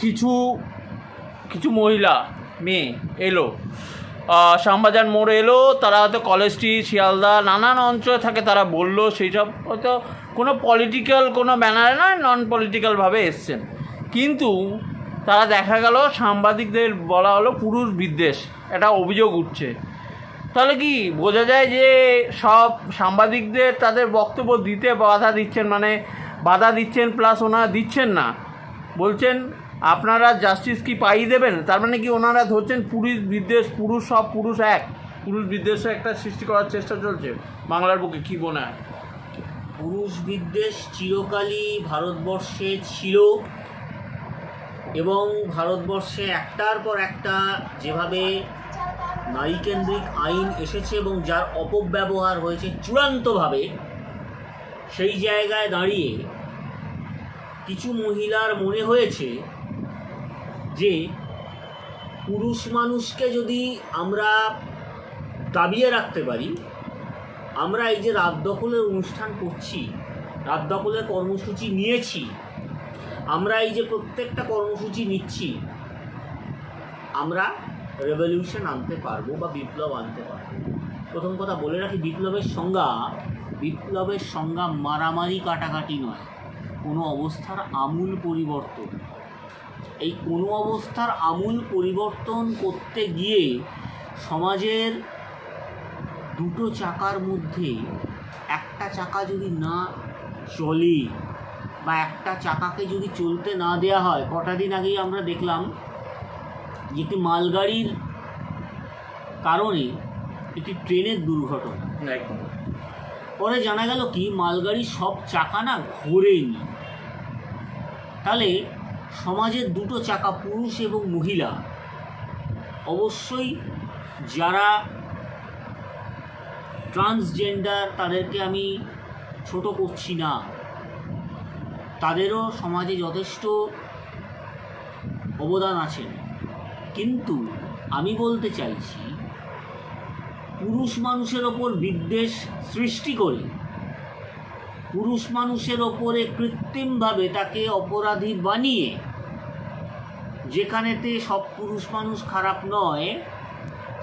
কিছু কিছু মহিলা, মেয়ে এলো। শ্যামবাজার মোড়ে এলো, তারা হয়তো কলেজ স্ট্রিট শিয়ালদা, নানান অঞ্চলে থাকে, তারা বলল, সেই সব হয়তো কোনো পলিটিক্যাল কোনো ব্যানারে নয় নন পলিটিক্যালভাবে এসছেন। কিন্তু তারা দেখা গেল, সাংবাদিকদের বলা হলো পুরুষ বিদ্বেষ, একটা অভিযোগ উঠছে। তাহলে কি বোঝা যায় যে সব সাংবাদিকদের তাদের বক্তব্য দিতে বাধা দিচ্ছেন মানে বাধা দিচ্ছেন প্লাস ওনারা দিচ্ছেন না? বলছেন আপনারা জাস্টিস কি পাইয়ে দেবেন? তার মানে কি ওনারা ধরছেন পুরুষ, বিদ্বেষ, পুরুষ, সব পুরুষ এক। পুরুষ, বিদ্বেষ একটা সৃষ্টি করার চেষ্টা চলছে। বাংলার বুকে কী মনে হয় পুরুষ, বিদ্বেষ চিরকালই ভারতবর্ষে ছিল এবং ভারতবর্ষে একটার পর একটা যেভাবে নারীকেন্দ্রিক আইন এসেছে এবং যার অপব্যবহার হয়েছে চূড়ান্তভাবে, সেই জায়গায় দাঁড়িয়ে কিছু মহিলার মনে হয়েছে যে পুরুষ মানুষকে যদি আমরা দাবিয়ে রাখতে পারি, আমরা এই যে রাত দখলের অনুষ্ঠান করছি, রাত দখলের কর্মসূচি নিয়েছি, আমরা এই যে প্রত্যেকটা কর্মসূচি নিচ্ছি, আমরা রেভলিউশন আনতে পারব বা বিপ্লব আনতে পারব। প্রথম কথা বলে রাখি, বিপ্লবের সংজ্ঞা বিপ্লবের সংজ্ঞা মারামারি কাটাকাটি নয়। কোনো অবস্থার আমূল পরিবর্তন। এই কোনো অবস্থার আমূল পরিবর্তন করতে গিয়ে সমাজের দুটো চাকার মধ্যে একটা চাকা যদি না চলে বা একটা চাকাকে যদি চলতে না দেওয়া হয় কটা দিন আগেই আমরা দেখলাম যে একটি মালগাড়ির কারণে একটি ট্রেনের দুর্ঘটনা। পরে জানা গেল কি মালগাড়ির সব চাকা না ঘোরেনি। তাহলে সমাজের দুটো চাকা পুরুষ এবং মহিলা। অবশ্যই যারা ট্রান্সজেন্ডার তাদেরকে আমি ছোট করছি না। তাদেরও সমাজে যথেষ্ট অবদান আছে। কিন্তু আমি বলতে চাইছি, পুরুষ মানুষের ওপর বিদ্বেষ সৃষ্টি করে পুরুষ মানুষের ওপরে কৃত্রিমভাবে তাকে অপরাধী বানিয়ে, যেখানেতে সব পুরুষ মানুষ খারাপ নয়,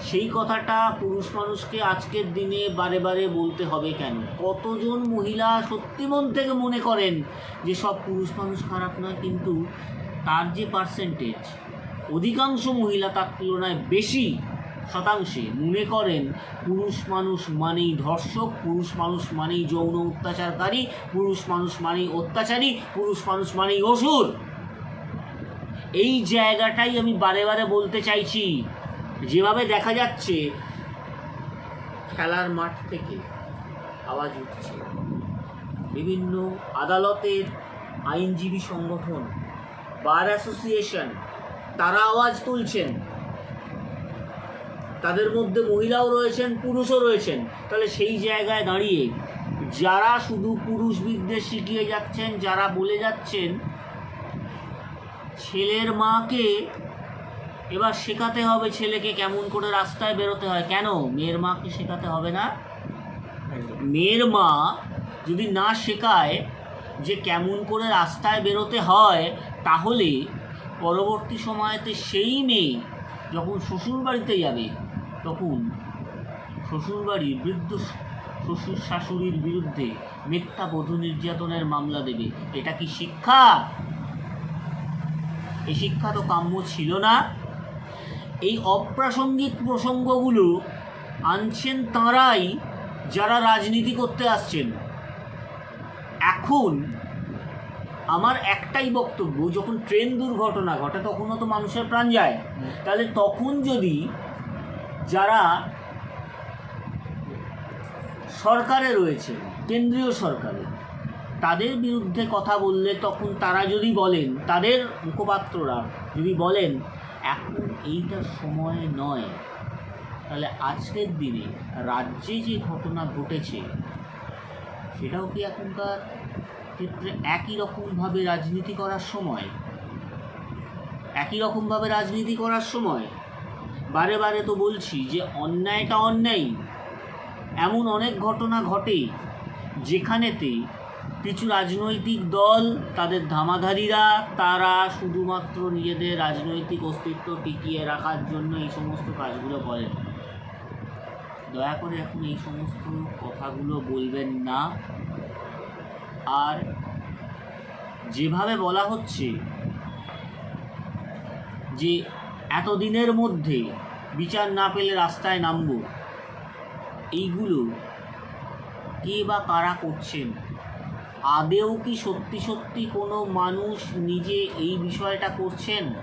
সেই কথাটা পুরুষ মানুষকে আজকের দিনে বারে বারে বলতে হবে কেন? কতজন মহিলা সত্যি মন থেকে মনে করেন যে সব পুরুষ মানুষ খারাপ নয়, কিন্তু তার যে পার্সেন্টেজ অধিকাংশ মহিলা তার তুলনায় বেশি শতাংশে। মনে করেন, পুরুষ মানুষ মানেই ধর্ষক, পুরুষ মানুষ মানেই যৌন অত্যাচারকারী, পুরুষ মানুষ মানেই অত্যাচারী, পুরুষ মানুষ মানেই অসুর। এই জায়গাটাই আমি বারে বারে বলতে চাইছি। যেভাবে দেখা যাচ্ছে, খেলার মাঠ থেকে আওয়াজ উঠছে। বিভিন্ন আদালতের আইনজীবী সংগঠন, বার অ্যাসোসিয়েশন, তারা আওয়াজ তুলছেন। তাদের মধ্যে মহিলাও রয়েছেন পুরুষও রয়েছেন। তাহলে সেই জায়গায় দাঁড়িয়ে যারা শুধু পুরুষ বিদ্বেষ শিখিয়ে যাচ্ছেন যারা বলে যাচ্ছেন ছেলের মাকে এবার শেখাতে হবে ছেলেকে কেমন করে রাস্তায় বেরোতে হয়। কেন? মেয়ের মাকে শেখাতে হবে না। মেয়ের মা যদি না শেখায় যে কেমন করে রাস্তায় বেরোতে হয় তাহলে পরবর্তী সময়তে সেই মেয়ে যখন শ্বশুরবাড়িতে যাবে তখন শ্বশুরবাড়ি বৃদ্ধ শ্বশুর শাশুড়ির বিরুদ্ধে মিথ্যা বধূ নির্যাতনের মামলা দেবে। এটা কি শিক্ষা? এই শিক্ষা তো কাম্য ছিল না। এই অপ্রাসঙ্গিক প্রসঙ্গগুলো আনছেন তাঁরাই যারা রাজনীতি করতে আসছেন। এখন আমার একটাই বক্তব্য যখন ট্রেন দুর্ঘটনা ঘটে তখনও তো মানুষের প্রাণ যায়। তাহলে তখন যদি যারা সরকারে রয়েছে, কেন্দ্রীয় সরকারে, তাদের বিরুদ্ধে কথা বললে তখন তারা যদি বলেন, তাদের মুখপাত্ররা যদি বলেন, এখন এইটা সময় নয়, তাহলে আজকের দিনে রাজ্যে যে ঘটনা ঘটেছে, সেটাও কি এখনকার ক্ষেত্রে একই রকমভাবে রাজনীতি করার সময়? একই রকমভাবে রাজনীতি করার সময়? বারে বারে তো বলছি যে অন্যায়টা অন্যায়। এমন অনেক ঘটনা ঘটে যেখানেতে কিছু রাজনৈতিক দল, তাদের ধামাধারীরা, তারা শুধুমাত্র নিজেদের রাজনৈতিক অস্তিত্ব টিকিয়ে রাখার জন্য এই সমস্ত কাজগুলো করেন। দয়া করে এখন এই সমস্ত কথাগুলো বলবেন না। আর যেভাবে বলা হচ্ছে যে এতদিনের মধ্যে বিচার না পেলে রাস্তায় নামবো। এইগুলো কে বা কারা করছেন? আদেও কি সত্যি সত্যি কোনো মানুষ নিজে এই বিষয়টা করছেন?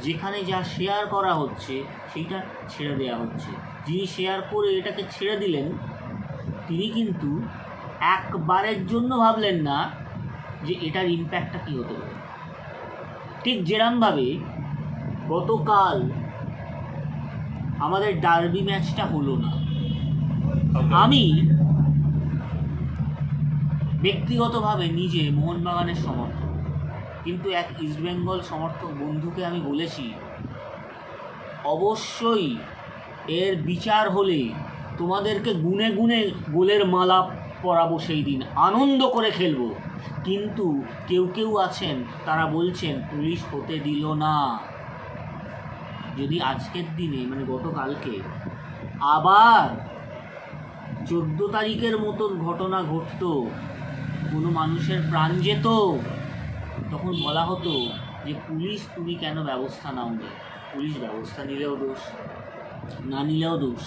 যেখানে যা শেয়ার করা হচ্ছে, সেইটা ছেড়ে দেওয়া হচ্ছে। যিনি শেয়ার করে এটাকে ছেড়ে দিলেন, তিনি কিন্তু একবারের জন্য ভাবলেন না যে এটার ইম্প্যাক্টটা কী হতে পারে। ঠিক যেরমভাবে গতকাল আমাদের ডার্বি ম্যাচটা হলো না। আমি ব্যক্তিগতভাবে নিজে মোহনবাগানের সমর্থক কিন্তু এক ইস্টবেঙ্গল সমর্থক বন্ধুকে আমি বলেছি অবশ্যই এর বিচার হলে তোমাদেরকে গুনে গুনে গোলের মালা পরাবো সেই দিন আনন্দ করে খেলব। কিন্তু কেউ কেউ আছেন তারা বলছেন পুলিশ হতে দিল না। যদি আজকের দিনে মানে গতকালকে, আবার চোদ্দ তারিখের মতন ঘটনা ঘটত, কোনো মানুষের প্রাণ যেত, তখন বলা হতো যে, পুলিশ, তুমি কেন ব্যবস্থা নাও পুলিশ ব্যবস্থা নিলেও দোষ, না নিলেও দোষ।